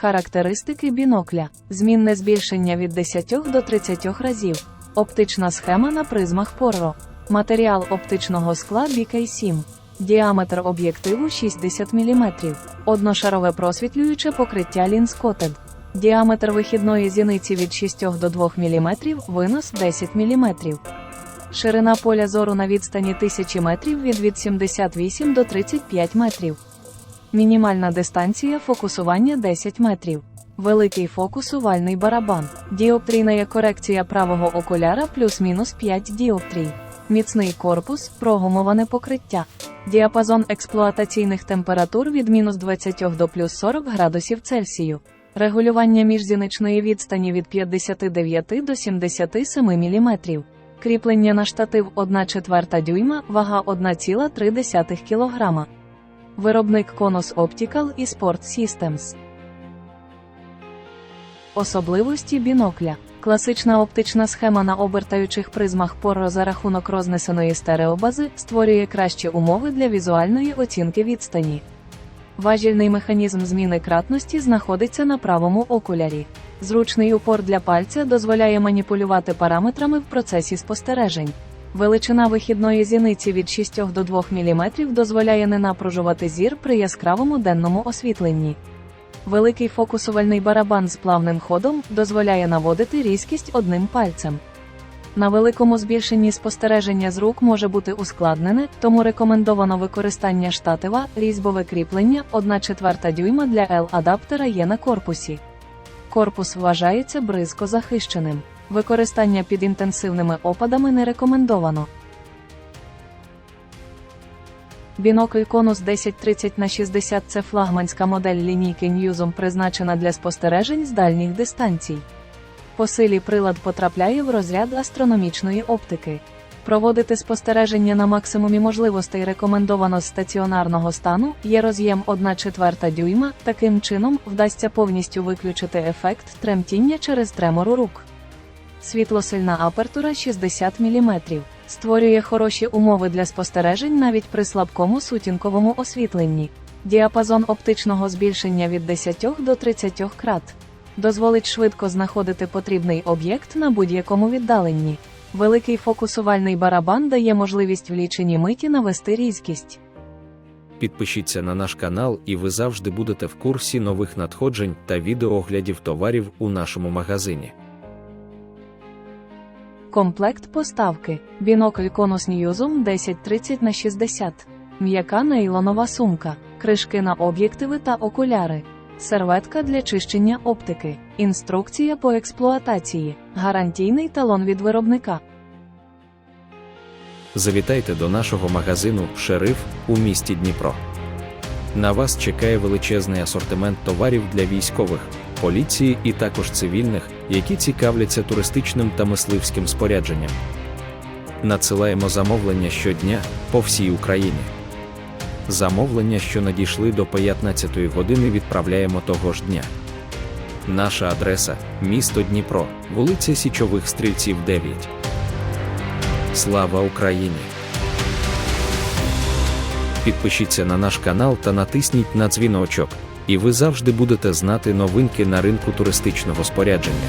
Характеристики бінокля. Змінне збільшення від 10 до 30 разів. Оптична схема на призмах Порро. Матеріал оптичного скла BK7. Діаметр об'єктиву 60 мм. Одношарове просвітлююче покриття лінскотед. Діаметр вихідної зіниці від 6 до 2 мм, винос 10 мм. Ширина поля зору на відстані 1000 метрів від від 78 до 35 метрів. Мінімальна дистанція фокусування 10 метрів. Великий фокусувальний барабан. Діоптрійна корекція правого окуляра плюс-мінус 5 діоптрій. Міцний корпус, прогумоване покриття. Діапазон експлуатаційних температур від мінус 20 до плюс 40 градусів Цельсію. Регулювання міжзіничної відстані від 59 до 77 мм. Кріплення на штатив 1 четверта дюйма, вага 1,3 кг. Виробник Конус Optical і Sport Systems. Особливості бінокля. Класична оптична схема на обертаючих призмах поро за рахунок рознесеної стереобази створює кращі умови для візуальної оцінки відстані. Важільний механізм зміни кратності знаходиться на правому окулярі. Зручний упор для пальця дозволяє маніпулювати параметрами в процесі спостережень. Величина вихідної зіниці від 6 до 2 мм дозволяє не напружувати зір при яскравому денному освітленні. Великий фокусувальний барабан з плавним ходом дозволяє наводити різкість одним пальцем. На великому збільшенні спостереження з рук може бути ускладнене, тому рекомендовано використання штатива, різьбове кріплення 1 четверта дюйма для L-адаптера є на корпусі. Корпус вважається бризко захищеним. Використання під інтенсивними опадами не рекомендовано. Бінокль Конус 1030 на 60 це флагманська модель лінійки Newzom призначена для спостережень з дальніх дистанцій. По силі прилад потрапляє в розряд астрономічної оптики. Проводити спостереження на максимумі можливостей рекомендовано з стаціонарного стану, є роз'єм 1 четверта дюйма, таким чином вдасться повністю виключити ефект тремтіння через тремору рук. Світлосильна апертура 60 мм. Створює хороші умови для спостережень навіть при слабкому сутінковому освітленні. Діапазон оптичного збільшення від 10 до 30 крат. Дозволить швидко знаходити потрібний об'єкт на будь-якому віддаленні. Великий фокусувальний барабан дає можливість в лічені миті навести різкість. Підпишіться на наш канал, і ви завжди будете в курсі нових надходжень та відеооглядів товарів у нашому магазині. Комплект поставки. Бінокль Конус Newzum 1030 на 60 М'яка нейлонова сумка. Кришки на об'єктиви та окуляри. Серветка для чищення оптики. Інструкція по експлуатації. Гарантійний талон від виробника. Завітайте до нашого магазину Шериф у місті Дніпро. На вас чекає величезний асортимент товарів для військових, поліції і також цивільних, які цікавляться туристичним та мисливським спорядженням. Надсилаємо замовлення щодня по всій Україні. Замовлення, що надійшли до 15 години, відправляємо того ж дня. Наша адреса місто Дніпро, вулиця Січових Стрільців 9. Слава Україні! Підпишіться на наш канал та натисніть на дзвіночок, і ви завжди будете знати новинки на ринку туристичного спорядження.